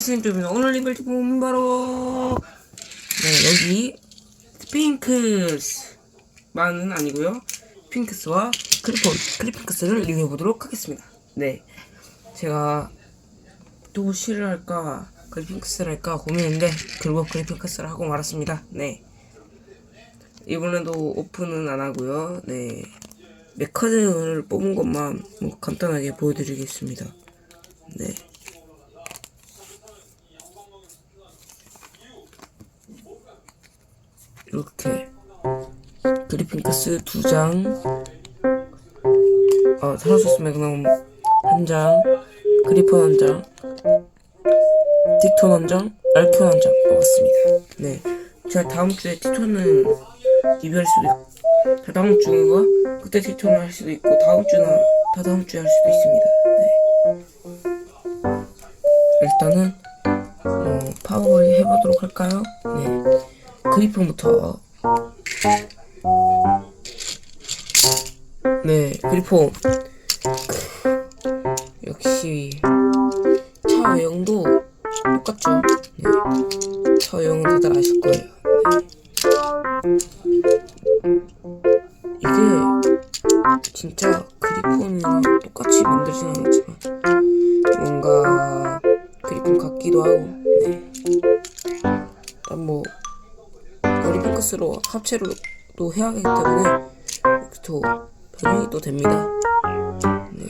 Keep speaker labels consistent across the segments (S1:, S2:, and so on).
S1: 선생님입니다. 오늘 리뷰할 제품은 바로 네 여기 핑크스 만은 아니고요. 핑크스와 클리폰 클리핑크스를 리뷰해 보도록 하겠습니다. 네 제가 또 실을 할까 클리핑크스를 할까 고민했는데 결국 클리핑크스를 하고 말았습니다. 네 이번에도 오픈은 안 하고요. 네 메카드를 뽑은 것만 뭐 간단하게 보여드리겠습니다. 네. 이렇게 그리핑크스 두 장, 어, 타노소스 매그넘 한 장, 그리폰 한 장, 틱톤 한 장, 알큐 한장 먹었습니다. 네, 제가 다음 주에 틱톤은 리뷰할 수도 있고, 다 다음 주가 그때 틱톤을 할 수도 있고, 다음 주나 다 다음 주에 할 수도 있습니다. 네. 일단은 어, 파워를 해보도록 할까요? 네. 그리폰부터 네 그리폰 역시 차 외형도 똑같죠 네. 차 외형은 다들 아실 거예요 네. 이게 진짜 그리폰이랑 똑같이 만들진 않았지만 뭔가 그리폰 같기도 하고 머리핑크스로 합체로도 해야 하기 때문에 또 변형이 또 됩니다. 네.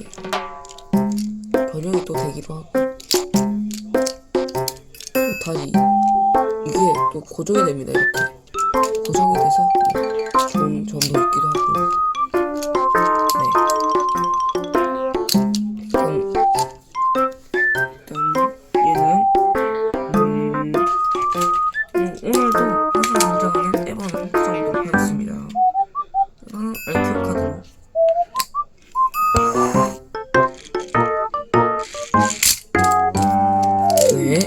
S1: 변형이 또 되기도 하고 다시 이게 또 고정이 됩니다. 이렇게 고정이 돼서 좀 전부 있기도 하고 네.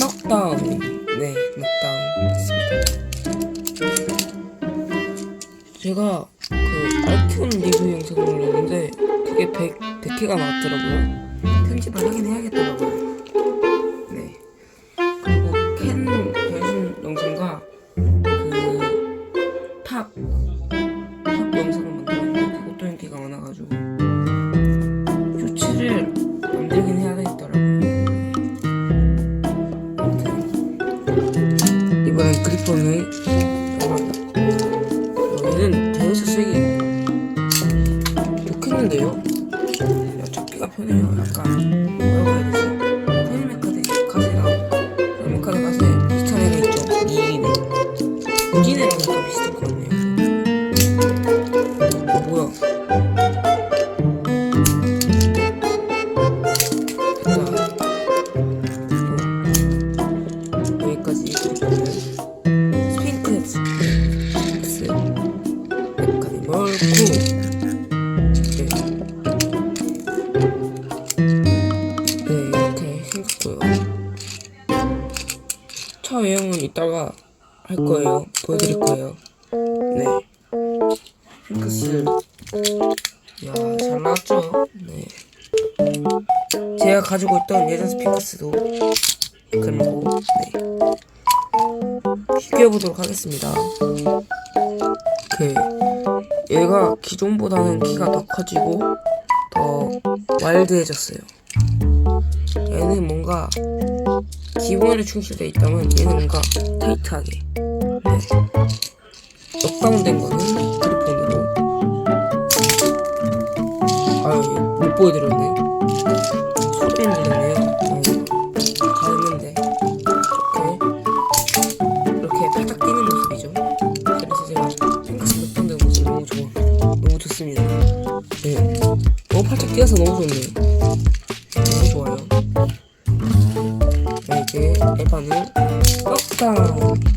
S1: 넉다운. 네, 넉다운. 맞습니다. 제가 그 알큐 리뷰 영상을 올렸는데 그게 100, 100회가 나왔더라고요. 편집을 하긴 해야겠더라고요. 이 할 거예요. 보여드릴 거예요. 네. 핑크스. 야, 잘 나왔죠? 네. 제가 가지고 있던 예전 스핑크스도 그리고, 네. 비교해보도록 하겠습니다. 그, 얘가 기존보다는 키가 더 커지고, 더 와일드해졌어요. 얘는 뭔가 기본에 충실되어 있다면 얘는 뭔가 타이트하게 네. 넉다운된 거는 그리폰으로 아유 얘못 보여드렸네. 소리는 들렸네요. 어, 가했는데 이렇게 이렇게 팔짝 뛰는 모습이죠. 그래서 제가 핑크스 넉다운된 모습이 너무 좋아 너무 좋습니다. 네. 너무 팔짝 뛰어서 너무 좋네요 너무 좋아요. 네, 이제 에반을 넉다운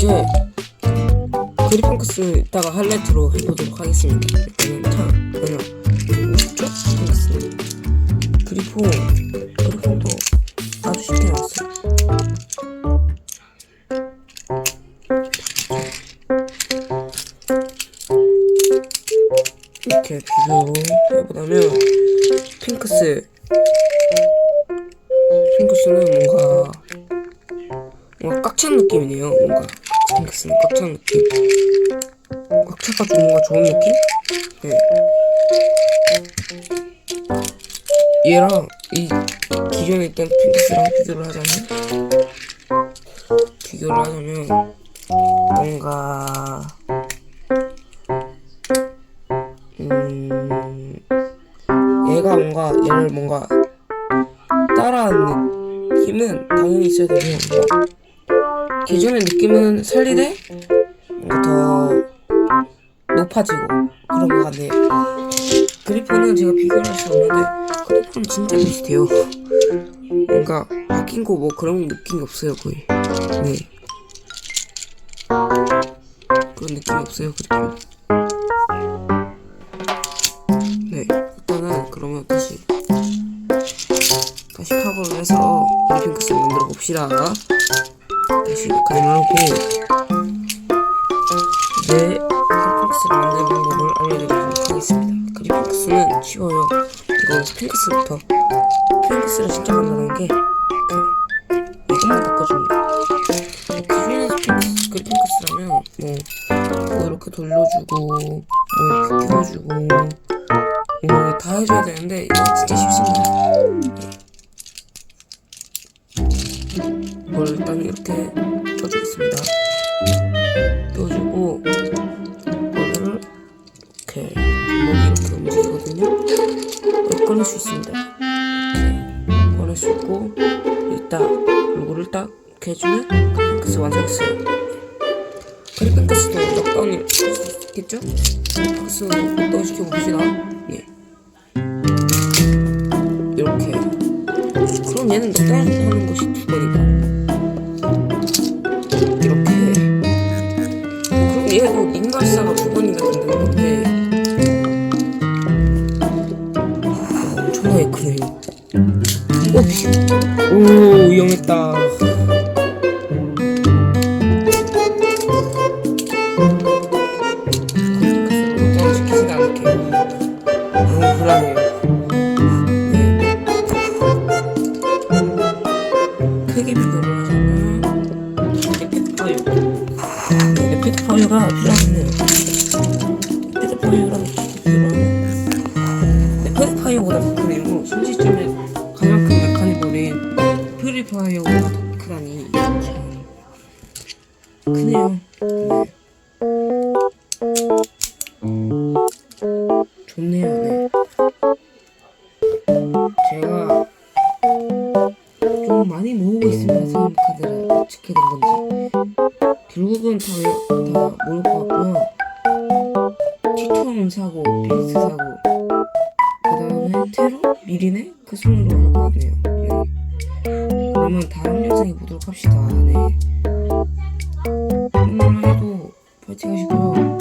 S1: 이제 그리펑크스 이따가 할레트로 해보도록 하겠습니다. 일단은 참, 그냥 쭉 해봤습니다. 그리포, 그리폰도 아주 쉽게 나왔어요. 이렇게 비교로 해보다면 핑크스 핑크스는 뭔가 뭔가 깍찬 느낌이네요 뭔가 핑크스는 꽉찬 느낌 꽉 차가지고 뭔가 좋은 느낌? 네 얘랑 이 기존에 있던 핑크스랑 비교를 하자면 비교를 하자면 뭔가 음 얘가 뭔가 얘를 뭔가 따라하는 느낌은 당연히 있어야 되고요. 뭔가 기존의 느낌은 뭔가 더 높아지고 그런 것 같네요. 그리폰은 제가 비교를 할수 없는데 그리폰은 진짜 비슷해요. 뭔가 바뀐 거 뭐 그런 느낌이 없어요 거의. 네. 그런 느낌이 없어요 그리폰. 네, 일단은 그러면 다시 다시 파고를 해서 브리핑크스 만들어 봅시다. 다시 가져놓고 네, 그리핑크스를 만드는 방법을 알려드리도록 하겠습니다. 그리핑크스는 쉬워요. 이거 핑크스부터 핑크스를 진짜 간단한 게 그, 이것만 바꿔주면 돼요. 기존의 핑크스, 그리핑크스라면 뭐, 뭐 이렇게 돌려주고 뭐 이렇게 끼워주고 오, 다 해줘야 되는데 이건 진짜 쉽습니다. 이걸 일단 이렇게 껴주겠습니다. 껴주고 이거를 이렇게 목이 이렇게 움직이거든요. 이걸 꺼낼 수 있습니다. 이렇게 꺼낼 수 있고 일단 요거를 딱 이렇게 해주면 크리핑크스 완성했어요. 크리핑크스도 넉다운이 할수 있겠죠? 크리핑크스 넉다운 시켜봅시다. 예. 그럼 얘는 넉다운 하는 것이 두 번이고 이렇게. 그럼 얘도 인갈사가 두 번이나 된다는 건데. 아, 엄청나게 크네요 오, 비- 오 위험했다 비교를 하면 에피드파이어보다 더 크네요 심지쯤에 가장 큰 메카니멀인 퓨리파이어보다 더 크다니 참 크네요. 네. 좋네요. 네 미리네? 그할것 같네요 네. 그러면 다음 영상에 보도록 합시다 네 오늘도 파이팅 하시고요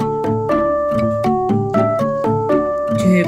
S1: 제